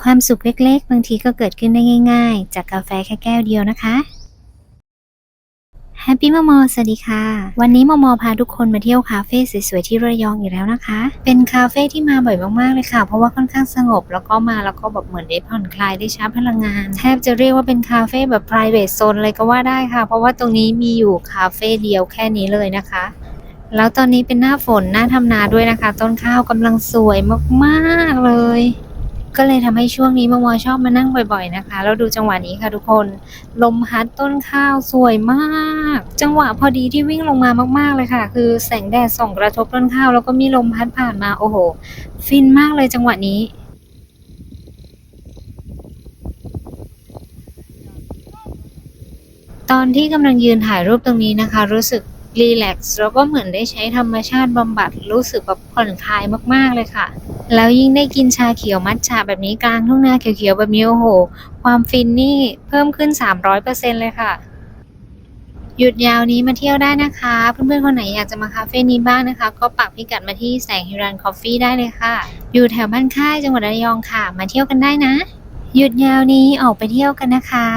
ความสุขเล็กๆ บางทีก็เกิดขึ้นได้ง่าย ๆ จากกาแฟแค่แก้วเดียวนะคะแฮปปี้มอมอสวัสดีค่ะ วันนี้มอมอพาทุกคนมาเที่ยวคาเฟ่สวยๆที่ระยองอีกแล้วนะคะ เป็นคาเฟ่ที่มาบ่อยมากๆเลยค่ะ เพราะว่าค่อนข้างสงบ แล้วก็มาแล้วก็แบบเหมือนได้ผ่อนคลายได้ชาร์จพลังงาน แทบจะเรียกว่าเป็นคาเฟ่แบบ private zone เลยก็ว่าได้ค่ะ เพราะว่าตรงนี้มีอยู่คาเฟ่เดียวแค่นี้เลยนะคะ แล้วตอนนี้เป็นหน้าฝนหน้าทำนาด้วยนะคะ ต้นข้าวกำลังสวยมากๆเลย ก็เลยทำให้ช่วงนี้มะมอชอบมานั่งบ่อย ๆนะคะ แล้วดูจังหวะนี้ค่ะทุกคน ลมพัดต้นข้าวสวยมาก จังหวะพอดีที่วิ่งลงมามากๆเลยค่ะ คือแสงแดดส่องกระทบต้นข้าว แล้วก็มีลมพัดผ่านมาโอ้โห ฟินมากเลยจังหวะนี้ตอนที่กำลังยืนถ่ายรูปตรงนี้นะคะ รู้สึกรีแลกซ์แล้วก็เหมือนได้ใช้ธรรมชาติบำบัดรู้สึกแบบผ่อนคลายมากๆเลยค่ะ แล้วยิ่งได้กินชาเขียวมัทฉะแบบนี้กลางทุ่งนาเขียวๆแบบนี้โอ้โห ความฟินนี่เพิ่มขึ้น 300%เลยค่ะ หยุดยาวนี้มาเที่ยวได้นะคะ เพื่อนๆคนไหนอยากจะมาคาเฟ่นี้บ้างนะคะ ก็ปักพิกัดมาที่แสงฮิรันคอฟฟี่ได้เลยค่ะ อยู่แถวบ้านค่ายจังหวัดระยองค่ะ มาเที่ยวกันได้นะ หยุดยาวนี้ออกไปเที่ยวกันนะคะ